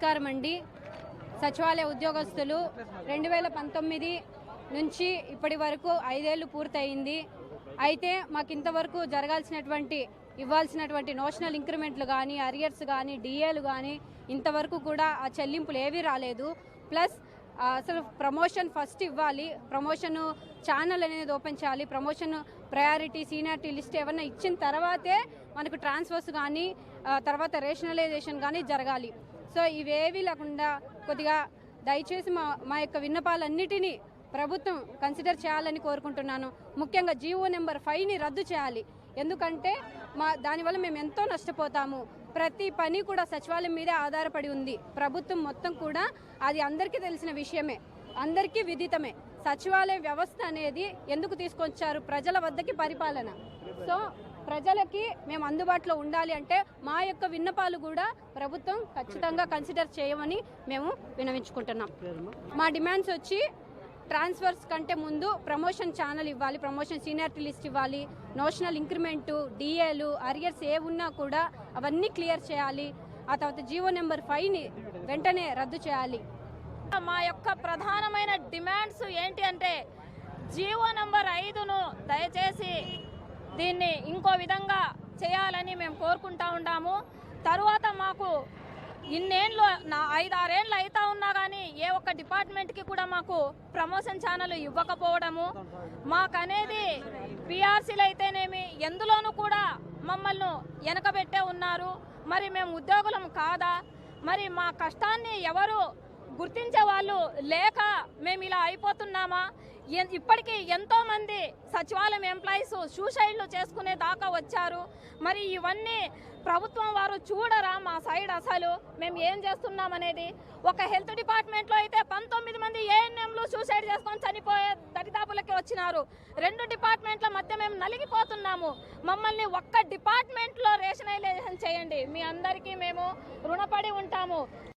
నమస్కారం అండి. సచివాలయ ఉద్యోగస్తులు రెండు వేల పంతొమ్మిది నుంచి ఇప్పటి వరకు ఐదేళ్ళు పూర్తయింది. అయితే మాకు ఇంతవరకు జరగాల్సినటువంటి ఇవ్వాల్సినటువంటి నోషనల్ ఇంక్రిమెంట్లు కానీ అరియర్స్ కానీ డిఏలు కానీ ఇంతవరకు కూడా ఆ చెల్లింపులు ఏవీ రాలేదు. ప్లస్ అసలు ప్రమోషన్ ఫస్ట్ ఇవ్వాలి. ప్రమోషన్ ఛానల్ అనేది ఓపెన్ చేయాలి. ప్రమోషన్ ప్రయారిటీ సీనియారిటీ లిస్ట్ ఏమన్నా ఇచ్చిన తర్వాతే మనకు ట్రాన్స్ఫర్స్ కానీ తర్వాత రేషనలైజేషన్ కానీ జరగాలి. సో ఇవేవీ లేకుండా కొద్దిగా దయచేసి మా మా యొక్క విన్నపాలన్నిటినీ ప్రభుత్వం కన్సిడర్ చేయాలని కోరుకుంటున్నాను. ముఖ్యంగా జీవో నెంబర్ ఫైవ్ని రద్దు చేయాలి. ఎందుకంటే మా దానివల్ల మేము ఎంతో నష్టపోతాము. ప్రతి పని కూడా సచివాలయం మీదే ఆధారపడి ఉంది. ప్రభుత్వం మొత్తం కూడా అది అందరికీ తెలిసిన విషయమే. అందరికీ విదితమే. సచివాలయ వ్యవస్థ అనేది ఎందుకు తీసుకొచ్చారు? ప్రజల వద్దకి పరిపాలన. సో ప్రజలకి మేము అందుబాటులో ఉండాలి అంటే మా యొక్క విన్నపాలు కూడా ప్రభుత్వం ఖచ్చితంగా కన్సిడర్ చేయమని మేము వినవించుకుంటున్నాం. మా డిమాండ్స్ వచ్చి ట్రాన్స్ఫర్స్ కంటే ముందు ప్రమోషన్ ఛానల్ ఇవ్వాలి ప్రమోషన్ సీనియారిటీ లిస్ట్ ఇవ్వాలి నోషనల్ ఇంక్రిమెంటు డిఏలు అరియర్స్ ఏ ఉన్నా కూడా అవన్నీ క్లియర్ చేయాలి. ఆ తర్వాత జీవో నెంబర్ ఫైవ్ని వెంటనే రద్దు చేయాలి. మా యొక్క ప్రధానమైన డిమాండ్స్ ఏంటి అంటే జీవో నంబర్ ఐదును దయచేసి దీన్ని ఇంకో విధంగా చేయాలని మేము కోరుకుంటా ఉన్నాము. తరువాత మాకు ఇన్నేళ్ళు నా ఐదు ఆరేళ్ళు అవుతా ఉన్నా కానీ ఏ ఒక్క డిపార్ట్మెంట్కి కూడా మాకు ప్రమోషన్ ఛానల్ ఇవ్వకపోవడము. మాకనేది పిఆర్సీలు అయితేనేమి ఎందులోనూ కూడా మమ్మల్ని వెనకబెట్టే ఉన్నారు. మరి మేము ఉద్యోగులం కాదా? మరి మా కష్టాన్ని ఎవరు గుర్తించే వాళ్ళు లేక మేము ఇలా అయిపోతున్నామా? ఇప్పటికీ ఎంతో మంది సచివాలయం ఎంప్లాయీస్ సూసైడ్లు చేసుకునే దాకా వచ్చారు. మరి ఇవన్నీ ప్రభుత్వం వారు చూడరా మా సైడ్ అసలు? మేము ఏం చేస్తున్నాం అనేది? ఒక హెల్త్ డిపార్ట్మెంట్లో అయితే పంతొమ్మిది మంది ఏఎన్ఎంలు సూసైడ్ చేసుకొని చనిపోయే దరిదాపులకి వచ్చినారు. రెండు డిపార్ట్మెంట్ల మధ్య మేము నలిగిపోతున్నాము. మమ్మల్ని ఒక్క డిపార్ట్మెంట్లో రేషనైజేషన్ చేయండి. మీ అందరికీ మేము రుణపడి ఉంటాము.